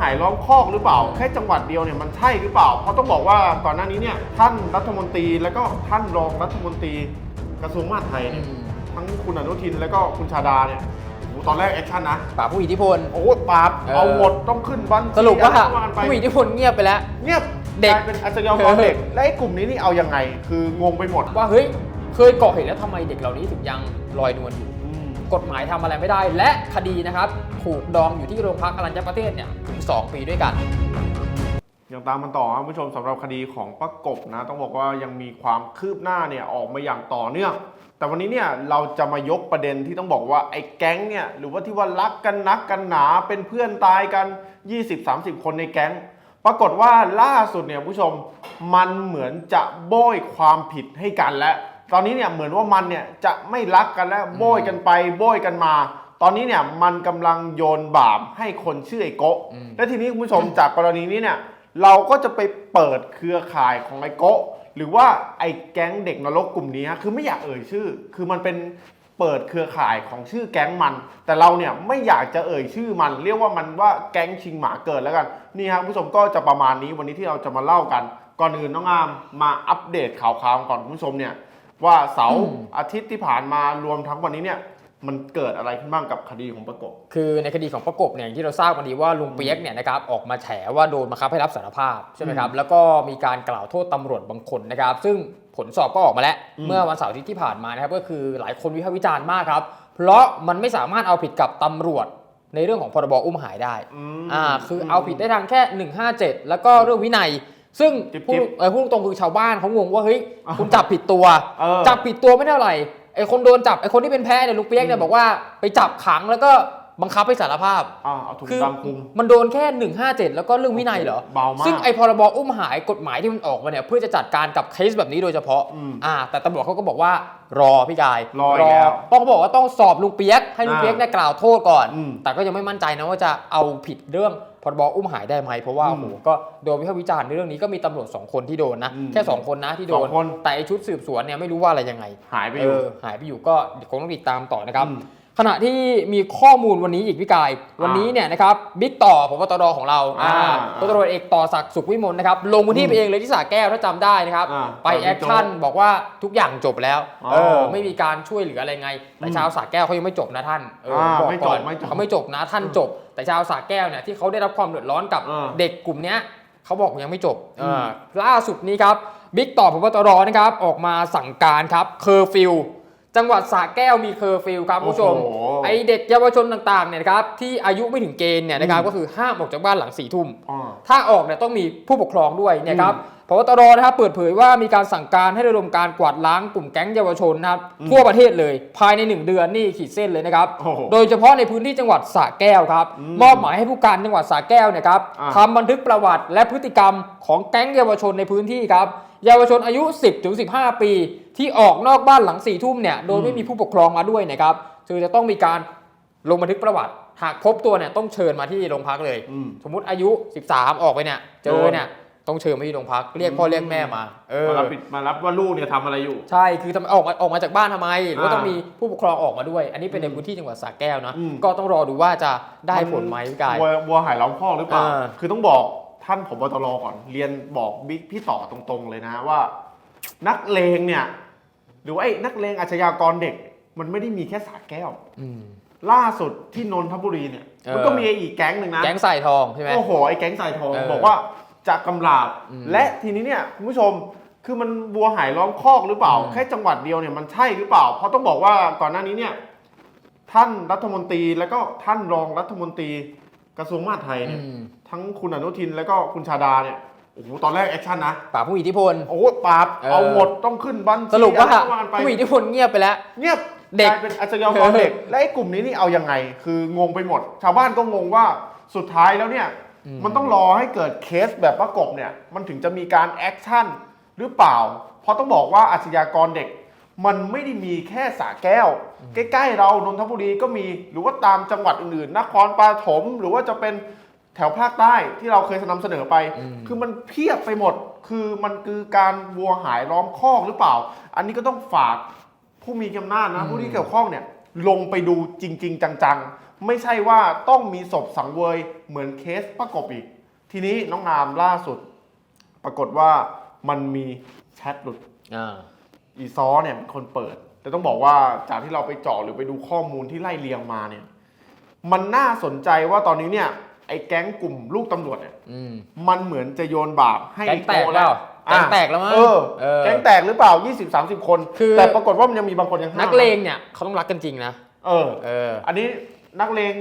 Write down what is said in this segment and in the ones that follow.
หายล้อมคอกหรือเปล่า แค่จังหวัดเดียวเนี่ยมันใช่หรือเปล่า เพราะต้องบอกว่าก่อนหน้านี้เนี่ยท่านรัฐมนตรีแล้วก็ท่านรองรัฐมนตรีกระทรวงมหาดไทยเนี่ยทั้งคุณอนุทินแล้วก็คุณชาดาเนี่ยโอ้โหตอนแรกแอคชั่นนะ ป่าบผู้อิทธิพล โอ้โหปราบเออ เอาหมดต้องขึ้นบัญชีสรุปว่าอะไรก็ไป ผู้อิทธิพลเงียบไปแล้วเงียบเด็ก กลายเป็นอาชญากรเด็ก และไอ้กลุ่มนี้นี่เอายังไง คืองงไปหมด ว่าเฮ้ยเคยก่อเหตุแล้วทำไมเด็กเหล่านี้ถึงยังลอยนวลอยู่อืม กฎหมายทำอะไรไม่ได้ และคดีนะครับถูกดองอยู่ที่โรงพักอรัญญประเทศเนี่ยถึง 2 ปีด้วยกันยังตามมันต่อครับผู้ชมสำหรับคดีของป้ากบนะ ต้องบอกว่ายังมีความคืบหน้าเนี่ยออกมาอย่างต่อเนื่องแต่วันนี้เนี่ยเราจะมายกประเด็นที่ต้องบอกว่าไอ้แก๊งเนี่ยหรือว่าที่ว่ารักกันนักกันหนาเป็นเพื่อนตายกัน 20-30 คนในแก๊ง ปรากฏว่าล่าสุดเนี่ยผู้ชมมันเหมือนจะโบยความผิดให้กันแล้ว ตอนนี้เนี่ยเหมือนว่ามันเนี่ยจะไม่รักกันแล้วโบยกันไปโบยกันมา ตอนนี้เนี่ยมันกำลังโยนบาปให้คนชื่อไอ้โกะอืมและทีนี้คุณผู้ชมจากกรณีนี้เนี่ยเราก็จะไปเปิดเครือข่ายของไอ้โกะหรือว่าไอ้แก๊งเด็กนรกกลุ่มนี้ฮะคือไม่อยากเอ่ยชื่อ คือมันเป็นเปิดเครือข่ายของชื่อแก๊งมัน แต่เราเนี่ยไม่อยากจะเอ่ยชื่อมัน เรียกว่ามันว่าแก๊งชิงหมาเกิดแล้วกันนี่ฮะคุณผู้ชมก็จะประมาณนี้วันนี้ที่เราจะมาเล่ากัน ก่อนอื่นน้องอามมาอัปเดตข่าวๆก่อนคุณผู้ชมเนี่ย ว่าเสาร์อืมอาทิตย์ที่ผ่านมารวมทั้งวันนี้เนี่ยมันเกิดอะไรขึ้นบ้างกับคดีของประกบ คือในคดีของประกบเนี่ยอย่างที่เราทราบกันดีว่าลุงเปียกเนี่ยนะครับออกมาแฉว่าโดนบังคับให้รับสารภาพใช่ไหมครับแล้วก็มีการกล่าวโทษตำรวจบางคนนะครับ ซึ่งผลสอบก็ออกมาแล้วอืมเมื่อวันเสาร์อาทิตย์ที่ผ่านมานะครับก็คือหลายคนวิพากษ์วิจารณ์มากครับ เพราะมันไม่สามารถเอาผิดกับตำรวจในเรื่องของพรบอุ้มหายได้มอ่าคือเอาผิดได้ทางแค่ 157 แล้วก็เรื่องวินัย ซึ่งจิ๊บๆพูดเออพูดตรงๆคือชาวบ้านเขางงว่าเฮ้ยอ่าคุณจับผิดตัว เออจับผิดตัวไม่เท่าไหร่ไอ้คนโดนจับไอ้คนที่เป็นแพ้เนี่ยลุงเปียกเนี่อืยมบอกว่าไปจับขังแล้วก็บังคับให้สารภาพอ่าเอาถุงคือดำคลุมมันโดนแค่ 157 แล้วก็เรื่องวินัยเหรอเบามากซึ่งไอ้พรบอุ้มหายกฎหมายที่มันออกมาเนี่ยเพื่อจะจัดการกับเคสแบบนี้โดยเฉพาะอืมอ่าแต่ตำรวจเขาก็บอกว่ารอพี่กายรออีกแล้วต้องบอกว่าต้องสอบลุงเปียกให้ลุงอ่าเปียกเนี่ยกล่าวโทษก่อน อืม แต่ก็ยังไม่มั่นใจนะว่าจะเอาผิดเรื่อง พรบอุ้มหายได้ไหมเพราะว่าอืมโอ้โหก็โดนวิพากษ์วิจารณ์ในเรื่องนี้ก็มีตำรวจสองคนที่โดนนะอืมแค่สองคนนะที่โดสอนงคน แต่ไอ้ชุดสืบสวนเนี่ยไม่รู้ว่าอะไรยังไง หายไปอเอยู่อหายไปอยู่ก็คงต้องติดตามต่อนะครับ อืมขณะที่มีข้อมูลวันนี้อีกพี่กาย วันนี้เนี่ยนะครับบิ๊กต่อพบตรของเราอ่าพลตำรวจเอกต่อศักดิ์สุขวิมลนะครับลงพื้นที่ไปเองเลยที่สระแก้วถ้าจำได้นะครับ อ่าไปไปแอคชั่นบอกว่าทุกอย่างจบแล้วอ๋อเออไม่มีการช่วยเหลืออะไรไงแต่อืมชาวสระแก้วเขายังไม่จบนะท่านเอออ่าบอกไม่จบก่อนไม่จบ เขาไม่จบนะท่านจบ แต่ชาวสระแก้วเนี่ยที่เขาได้รับความเดือดร้อนกับอ่า เด็กกลุ่มเนี้ยเขาบอกยังไม่จบอืมอ่าล่าสุดนี้ครับบิ๊กต่อพบตรนะครับออกมาสั่งการครับเคอร์ฟิว จังหวัดสระแก้วมีเคอร์ฟิวครับคุณผู้ชม โอ้โห ไอเด็กเยาวชนต่างๆเนี่ยนะครับที่อายุไม่ถึงเกณฑ์เนี่ยนะครับอืมก็คือห้ามออกจากบ้านหลังสี่ทุ่มอ่าถ้าออกเนี่ยต้องมีผู้ปกครองด้วยเนี่ยครับอืมพบตรนะครับเปิดเผยว่ามีการสั่งการให้ระดมการกวาดล้างกลุ่มแก๊งเยาวชนนะครับอืมทั่วประเทศเลย ภายใน 1 เดือนนี่ขีดเส้นเลยนะครับ โอ้โหโดยเฉพาะในพื้นที่จังหวัดสระแก้วครับอืมมอบหมายให้ผู้การจังหวัดสระแก้วเนี่ยครับอ่า ทำบันทึกประวัติและพฤติกรรมของแก๊งเยาวชนในพื้นที่ครับ เยาวชนอายุ 10ถึง15 ปี ที่ออกนอกบ้านหลังสี่ทุ่มเนี่ยโดยไม่มีผู้ปกครองมาด้วยนะครับคือจะต้องมีการลงบันทึกประวัติ หากพบตัวเนี่ยต้องเชิญมาที่โรงพักเลย อืม สมมติอายุ 13 ออกไปเนี่ยเจอเนี่ยต้องเชิญมาที่โรงพักเรียกพ่อเรียกแม่มาเออ มารับผิดมารับว่าลูกเนี่ยทำอะไรอยู่ ใช่ คือทำไมออกมาออกมาจากบ้านทำไม หรือว่าอ่าต้องมีผู้ปกครองออกมาด้วย อันนี้เป็นในพื้นที่จังหวัดสระแก้วนะ อืม ก็ต้องรอดูว่าจะได้ผลไหมพี่กาย วัววัวหายล้อมคอกหรือเปล่า อ่า คือต้องบอก ท่านผบตรก่อน เรียนบอกบิ๊กพี่ต่อตรงๆเลยนะว่า นักเลงเนี่ยหรือว่าไอ้นักเลงอาชญากรเด็ก มันไม่ได้มีแค่สาแก้ว อืม ล่าสุดที่นนทบุรีเนี่ย เออ มันก็มีอีกแก๊งหนึ่งนะ แก๊งใส่ทองใช่ไหม โอ้โห ไอ้แก๊งสายทองเออบอกว่าจะกำราบ อืมและทีนี้เนี่ยคุณผู้ชมคือมันวัวหายล้อมคอกหรือเปล่า อืม แค่จังหวัดเดียวเนี่ยมันใช่หรือเปล่า เพราะต้องบอกว่าก่อนหน้านี้เนี่ยท่านรัฐมนตรีแล้วก็ท่านรองรัฐมนตรี กระทรวงมหาดไทยอืเนี่ยมทั้งคุณอนุทินแล้วก็คุณชาดาเนี่ยโอ้โหตอนแรกแอคชั่นนะป่าบผู้อิทธิพล โอ้โหปราบเออ เอาหมดต้องขึ้นบัญชีสรุปว่าอะไรก็นไปผู้อิทธิพลเงียบไปแล้ว เงียบเด็ก กลายเป็นอาชญากรเด็ก และไอ้กลุ่มนี้นี่เอายังไง คืองงไปหมด ชาวบ้านก็งงว่าสุดท้ายแล้วเนี่ยอืมมันต้องรอให้เกิดเคสแบบประกบเนี่ย มันถึงจะมีการแอคชั่นหรือเปล่า เพราะต้องบอกว่าอาชญากรเด็ก มันไม่ได้มีแค่สาแก้ว ใกล้ๆเรานนทบุรีก็มีหรือว่าตามจังหวัดอื่นๆนครปฐมหรือว่าจะเป็นแถวภาคใต้ที่เราเคยนำเสนอไปอืมคือมันเพียบไปหมด คือมันคือการวัวหายล้อมคอกหรือเปล่า อันนี้ก็ต้องฝากผู้มีอำนาจนะผู้ที่เกี่ยวข้องเนี่ยลงไปดูจริง ๆ จังๆ ไม่ใช่ว่าต้องมีศพสังเวยเหมือนเคสประกบอีก ทีนี้น้องงามล่าสุด ปรากฏว่ามันมีแชทหลุด อ่าอีซอเนี่ยเป็นคนเปิด แต่ต้องบอกว่าจากที่เราไปเจาะหรือไปดูข้อมูลที่ไล่เรียงมาเนี่ย มันน่าสนใจว่าตอนนี้เนี่ยไอ้แก๊งกลุ่มลูกตำรวจเนี่ยอืมมันเหมือนจะโยนบาปให้แก๊งแตกโแล้วอะแก๊งแตกแล้วมั้งเออเออ แก๊งแตกหรือเปล่า 20-30 คน คือ แต่ปรากฏว่ามันยังมีบางคนยังห้ามนักเลงเนี่ยเขาต้องรักกันจริงนะเออ เออ อันนี้นักเลง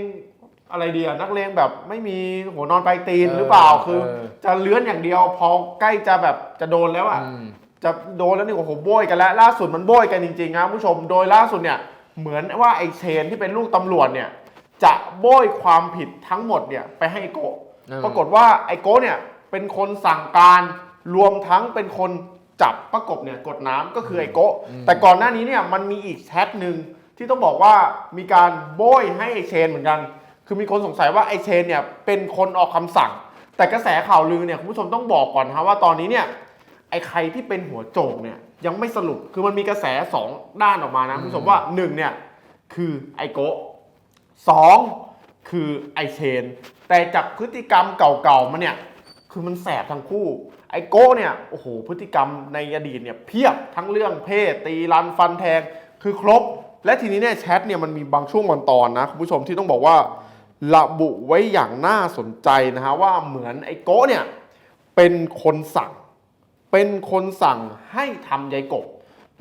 อะไรเดียนักเลงแบบไม่มีหัวนอนปลายตีนเออหรือเปล่าคือ เออ จะเลื้อนอย่างเดียวพอใกล้จะแบบจะโดนแล้วอะอืม จะโดนแล้วนี่โอ้โหโบยกันแล้วล่าสุดมันโบยกันจริงๆนะผู้ชมโดยล่าสุดเนี่ยเหมือนว่าไอ้เชนที่เป็นลูกตำรวจเนี่ยจะโบยความผิดทั้งหมดเนี่ยไปให้ไอ้โกะอืมปรากฏว่าไอ้โกะเนี่ยเป็นคนสั่งการรวมทั้งเป็นคนจับประกบเนี่ยกดน้ำก็คือไอ้โกะแต่ก่อนหน้านี้เนี่ยมันมีอีกแชทหนึ่งที่ต้องบอกว่ามีการโบยให้ไอ้เชนเหมือนกัน คือมีคนสงสัยว่าไอ้เชนเนี่ยเป็นคนออกคำสั่ง แต่กระแสข่าวลือเนี่ยคุณผู้ชมต้องบอกก่อนนะว่าตอนนี้เนี่ย ไอ้ใครที่เป็นหัวโจกเนี่ยยังไม่สรุปคือมันมีกระแสสองด้านออกมานะคุณผู้ชมว่าหนึ่งเนี่ยคือไอโกะสองคือไอเชน แต่จากพฤติกรรมเก่าๆมาเนี่ยคือมันแสบทั้งคู่ ไอโก้เนี่ยโอ้โหพฤติกรรมในอดีตเนี่ยเพียบทั้งเรื่องเพศ ตีรันฟันแทงคือครบ และทีนี้เนี่ยแชทเนี่ยมันมีบางช่วงบางตอนนะคุณผู้ชมที่ต้องบอกว่า ระบุไว้อย่างน่าสนใจนะฮะว่าเหมือนไอโก้เนี่ยเป็นคนสั่ง เป็นคนสั่งให้ทำยายกบ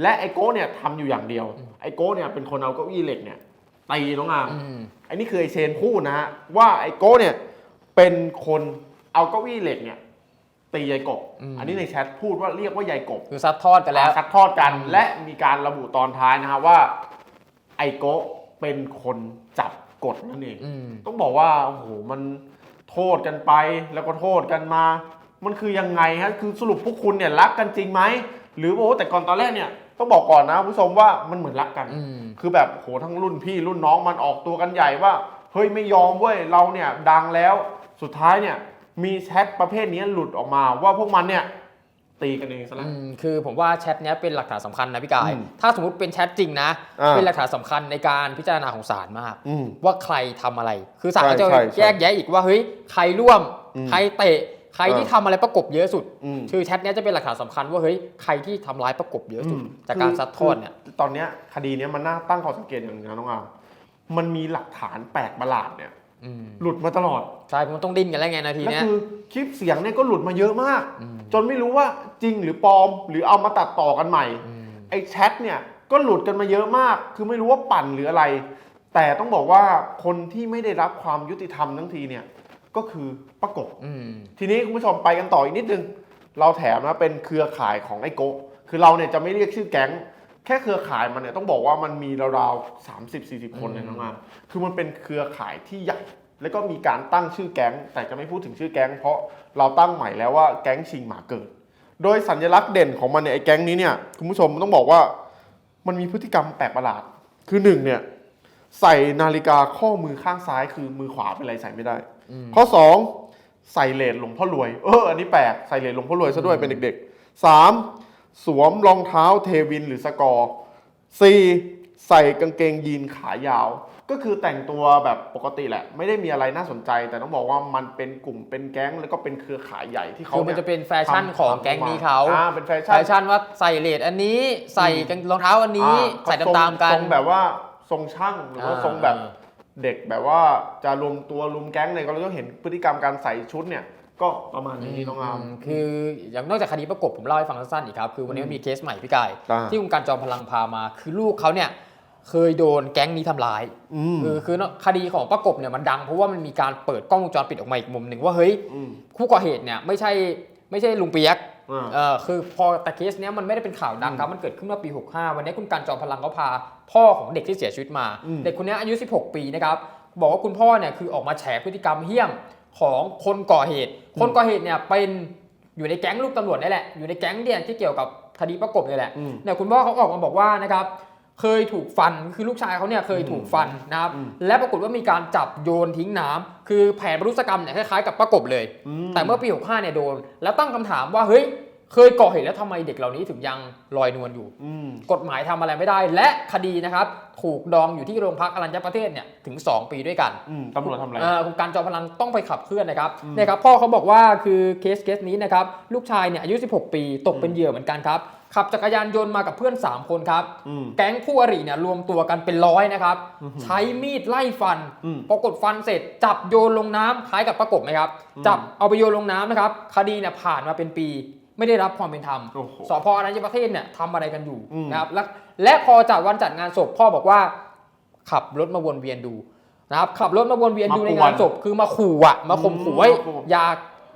และไอโก้เนี่ยทำอยู่อย่างเดียว ไอโก้เนี่ยเป็นคนเอาเก้าอี้เหล็กเนี่ยตีน้องอามอืม ไอ้นี่คือไอเชนพูดนะฮะว่าไอโก้เนี่ยเป็นคนเอาเก้าอี้เหล็กเนี่ยตียายกบอันนี้ในแชทพูดว่าเรียกว่ายายกบคือซัดทอดกันแล้ว ซัดทอดกัน และมีการระบุตอนท้ายนะฮะว่าไอโก้เป็นคนจับกดนั่นเอง อืม ต้องบอกว่าโอ้โหมันโทษกันไปแล้วก็โทษกันมา มันคือยังไงฮะคือสรุปพวกคุณเนี่ยรักกันจริงไหมหรือว่าโอ้แต่ก่อนตอนแรกเนี่ยต้องบอกก่อนนะคุณผู้ชมว่ามันเหมือนรักกัน อืม คือแบบโหทั้งรุ่นพี่รุ่นน้องมันออกตัวกันใหญ่ว่า เฮ้ยไม่ยอมเว้ยเราเนี่ยดังแล้วสุดท้ายเนี่ยมีแชทประเภทนี้หลุดออกมาว่าพวกมันเนี่ยตีกันเองซะแล้ว อืมคือผมว่าแชทเนี้ยเป็นหลักฐานสำคัญนะพี่กาย อืมถ้าสมมติเป็นแชทจริงนะ อ่า เป็นหลักฐานสำคัญในการพิจารณาของศาลมาก อืม ว่าใครทำอะไร คือศาลใช่ก็จะใช่ใช่แยกแยะอีกว่าเฮ้ยใครร่วม อืมใครเตะ ใครที่เออทำอะไรประกบเยอะสุดอืมคือแชทเนี้ยจะเป็นหลักฐานสำคัญว่าเฮ้ยใครที่ทำร้ายประกบเยอะสุดอืมจากการซัดทอดเนี่ยคือตอนเนี้ยคดีเนี้ยมันน่าตั้งข้อสังเกตอย่างหนึงนะน้องอามมันมีหลักฐานแปลกประหลาดเนี่ยอืมหลุดมาตลอด ใช่มันต้องดิ้นกันแล้วไงนาทีแล้วเนี้ยคือคลิปเสียงเนี่ยก็หลุดมาเยอะมากมจนไม่รู้ว่าจริงหรือปลอม หรือเอามาตัดต่อกันใหม่อืมไอ้แชทเนี่ยก็หลุดกันมาเยอะมาก คือไม่รู้ว่าปั่นหรืออะไร แต่ต้องบอกว่าคนที่ไม่ได้รับความยุติธรรมทั้งทีเนี่ย ก็คือประกบอืมทีนี้คุณผู้ชมไปกันต่ออีกนิดนึง เราแถมนะเป็นเครือข่ายของไอ้โกะคือเราเนี่ยจะไม่เรียกชื่อแก๊ง แค่เครือข่ายมันเนี่ยต้องบอกว่ามันมีราวๆสามสิบสี่สิบคนเลยนะมาคือมันเป็นเครือข่ายที่ใหญ่ แล้วก็มีการตั้งชื่อแก๊ง แต่จะไม่พูดถึงชื่อแก๊ง เพราะเราตั้งใหม่แล้วว่าแก๊งชิงหมาเกิด โดยสัญลักษณ์เด่นของมันเนี่ยไอ้แก๊งนี้เนี่ยคุณผู้ชมต้องบอกว่ามันมีพฤติกรรมแปลกประหลาด คือหนึ่งเนี่ยใส่นาฬิกาข้อมือข้างซ้าย คือมือขวาเป็นอะไรใส่ไม่ได้อืม ข้อสองใส่เลนหลวงพ่อรวย เอออันนี้แปลกใส่เลนหลวงพ่อรวยซะด้วยเป็นเด็กๆสามสวมรองเท้าเทวินหรือสกอร์สี่ใส่กางเกงยีนขายาว ก็คือแต่งตัวแบบปกติแหละ ไม่ได้มีอะไรน่าสนใจ แต่ต้องบอกว่ามันเป็นกลุ่มเป็นแก๊งแล้วก็เป็นเครือข่ายใหญ่ที่เขาคือมันยจะเป็นแฟชั่นทำของทำแก๊งนี้เขาอ่าเป็นแฟแฟชั่นชั่นว่าใส่เลดอันนี้ใส่กางรองเท้าอันนี้อ่ใส่ตามๆกันทรงแบบว่าทรงช่างหรือว่าอ่าทรงแบบ เด็กแบบว่าจะรวมตัวรวมแก๊งเนี่ยก็เราก็เห็นพฤติกรรมการใส่ชุดเนี่ย ก็ประมาณนี้น้องอามมคืออย่างนอกจากคดีประกบผมเล่าให้ฟังสั้นๆอีกครับคือวันนี้มันมีเคสใหม่พี่กายอ่า ที่คุณการจอมพลังพามา คือลูกเขาเนี่ยเคยโดนแก๊งนี้ทำร้าย อืม คือคือคดีของประกบเนี่ยมันดัง เพราะว่ามันมีการเปิดกล้องวงจรปิดออกมาอีกมุมหนึ่งว่าเฮ้ย อืม ผู้ก่อเหตุเนี่ยไม่ใช่ไม่ใช่ลุงเปียกอ่า เออคือพอแต่เคสเนี้ยมันไม่ได้เป็นข่าวดังครับมันเกิดขึ้นเมื่อปี 65 วันนี้คุณการจอมพลังเขาพา พ่อของเด็กที่เสียชีวิตมาอืมเด็กคนนี้อายุ 16 ปีนะครับบอกว่าคุณพ่อเนี่ยคือออกมาแฉพฤติกรรมเหี้ยมของคนก่อเหตุ คนก่อเหตุเนี่ยเป็นอยู่ในแก๊งลูกตำรวจนี่แหละอยู่ในแก๊งเดียนที่เกี่ยวกับคดีประกบนี่แหละอืมเนี่ยคุณพ่อเขาออกมาบอกว่านะครับ เคยถูกฟันคือลูกชายเขาเนี่ยเคยถูกฟันนะครับอืมและปรากฏว่ามีการจับโยนทิ้งน้ำคือแผนบรรลุศกรรมเนี่ยคล้ายๆกับประกบเลย แต่เมื่อปี65เนี่ยโดน แล้วตั้งคำถามว่าเฮ้ย เคยก่อเหตุแล้วทำไมเด็กเหล่านี้ถึงยังลอยนวลอยู่ อืม กฎหมายทำอะไรไม่ได้ และคดีนะครับ ถูกดองอยู่ที่โรงพักอรัญญประเทศเนี่ยถึง 2 ปีด้วยกัน อืมตำรวจทำอะไร เอ่อคุณการจอมพลังต้องไปขับเคลื่อนนะครับอืมเนี่ยครับพ่อเขาบอกว่าคือเคสเคสนี้นะครับลูกชายเนี่ยอายุ 16 ปีตกเป็นเหยื่อเหมือนกันครับขับจักรยานยนต์มากับเพื่อน 3 คนครับ อืม แก๊งคู่อริเนี่ยรวมตัวกันเป็นร้อยนะครับอื้อหือใช้มีดไล่ฟัน อืมพอกดฟันเสร็จจับโยนลงน้ำคล้ายกับประกบไหมครับอืมจับเอาไปโยนลงน้ำนะครับ คดีเนี่ยผ่านมาเป็นปี ไม่ได้รับความเป็นธรรมโอ้โหสพอรัญญประเทศเนี่ยทำอะไรกันอยู่อืมนะครับและและพอจัดวันจัดงานศพพ่อบอกว่า ขับรถมาวนเวียนดูนะครับขับรถมาวนเวียนดูในงานศพคือมาขู่อะมาข่มขู่ไว้อืมอย่า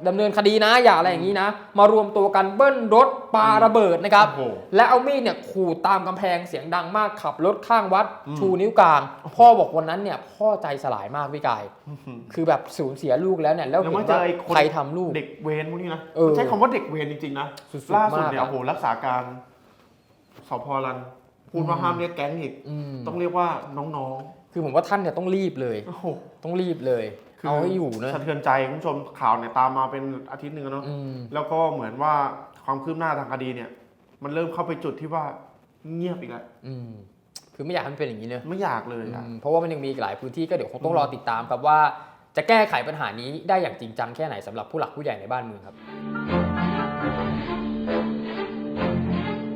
ดำเนินคดีนะอย่าอะไรอย่างนี้นะ มารวมตัวกันเบิ้ลรถปาระเบิดนะครับ โอ้โหและเอามีดเนี่ยขู่ตามกำแพงเสียงดังมากขับรถข้างวัดอืม ชูนิ้วกลาง พ่อบอกวันนั้นเนี่ยพ่อใจสลายมากพี่กายอื้อหือคือแบบสูญเสียลูกแล้วเนี่ยแล้วแล้วเห็นมาเจอว่าไอ้คนใครทำลูก เด็กเวรพวกนี้นะเออใช้คำว่าเด็กเวรจริงๆนะสุดๆล่าสุดมากเนี่ยครับโอ้โหรักษาการสพรันพูดว่าอืมห้ามเรียกแก๊งอีก อืมต้องเรียกว่าน้องคือผมว่าท่านเนี่ยต้องรีบเลย ๆโอ้โหต้องรีบเลยคือ เอาให้อยู่นะสะเทือนใจคุณผู้ชมข่าวเนี่ยตามมาเป็นอาทิตย์หนึ่งแล้วเนาะอืมแล้วก็เหมือนว่าความคืบหน้าทางคดีเนี่ย มันเริ่มเข้าไปจุดที่ว่าเงียบอีกแล้วอืมคือไม่อยากให้มันเป็นอย่างนี้เนอะไม่อยากเลยอะอืมเพราะว่ามันยังมีอีกหลายพื้นที่ก็เดี๋ยวคงต้องรอติดตามครับว่า จะแก้ไขปัญหานี้ได้อย่างจริงจังแค่ไหนสำหรับผู้หลักผู้ใหญ่ในบ้านเมืองครับ